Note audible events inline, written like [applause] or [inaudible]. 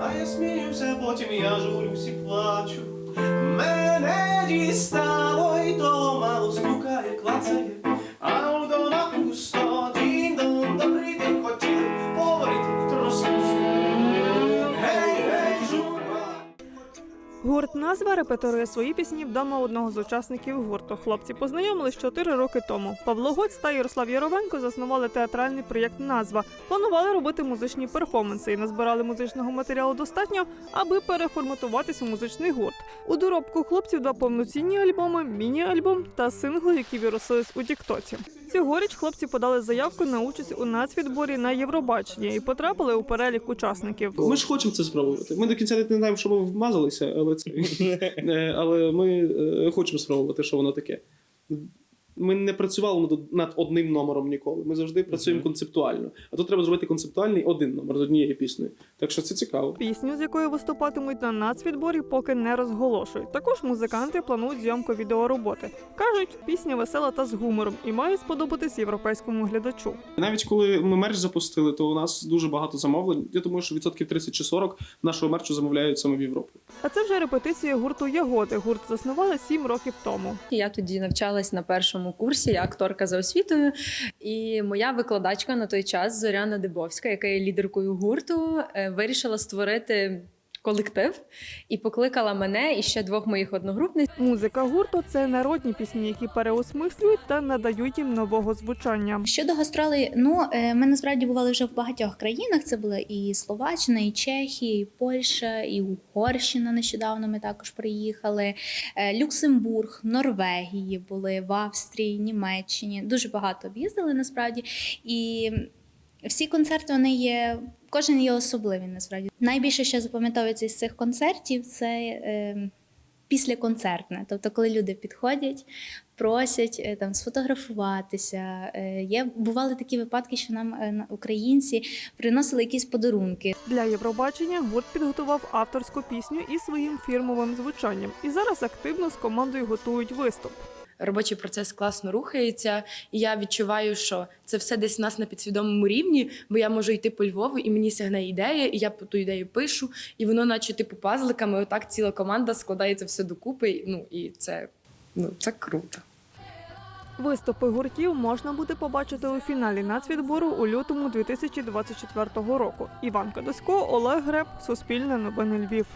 А я сміюся, потім я журюсь і плачу. Гурт назва репетирує свої пісні вдома одного з учасників гурту. Хлопці познайомились 4 роки тому. Павло Гоць та Ярослав Яровенко заснували театральний проєкт Назва. Планували робити музичні перформанси і назбирали музичного матеріалу достатньо, аби переформатуватися в музичний гурт. У доробку хлопців два повноцінні альбоми, міні-альбом та сингли, які виросились у Тіктоці. Цьогоріч хлопці подали заявку на участь у нацвідборі на Євробачення і потрапили у перелік учасників. Ми ж хочемо це спробувати. Ми до кінця не знаємо, що ми вмазалися, але це [laughs] але ми е, хочемо спробувати, що воно таке. Ми не працювали над- над одним номером ніколи. Ми завжди працюємо концептуально. А тут треба зробити концептуальний один номер з однією піснею. Так що це цікаво. Пісню, з якою виступатимуть на нацвідборі, поки не розголошують. Також музиканти планують зйомку відеороботи. кажуть, пісня весела та з гумором і має сподобатись європейському глядачу. Навіть коли ми мерч запустили, то у нас дуже багато замовлень. Я думаю, що відсотків 30 чи 40 нашого мерчу замовляють саме в Європу. А це вже репетиція гурту Ягоди. Гурт заснували сім років тому. Я тоді навчалась на першому курсі, я акторка за освітою. І моя викладачка на той час Зоряна Дебовська, яка є лідеркою гурту, е, вирішила створити колектив і покликала мене і ще двох моїх одногрупниць. Музика гурту це народні пісні, які переосмислюють та надають їм нового звучання. Щодо гастролей, ну е, ми насправді бували вже в багатьох країнах. Це була і Словаччина, і Чехія, і Польща, і Угорщина. Нещодавно ми також приїхали. Е, Люксембург, Норвегії були в Австрії, Німеччині. Дуже багато об'їздили насправді. І всі концерти вони є. Кожен є особливий насправді. Найбільше, що запам'ятовується із цих концертів, це е, післяконцертне. Тобто, коли люди підходять, просять е, там сфотографуватися. Е, Є бували такі випадки, що нам е, українці приносили якісь подарунки. Для Євробачення гурт підготував авторську пісню із своїм фірмовим звучанням. І зараз активно з командою готують виступ. Робочий процес класно рухається, і я відчуваю, що це все десь в нас на підсвідомому рівні, бо я можу йти по Львову, і мені сягне ідея, і я ту ідею пишу, і воно, наче типу, пазликами, отак ціла команда складається все докупи. Ну і це, ну, це круто. Виступи гуртів можна буде побачити у фіналі нацвідбору у лютому 2024 року. Іван Кадосько, Олег Греб, Суспільне новини Львів.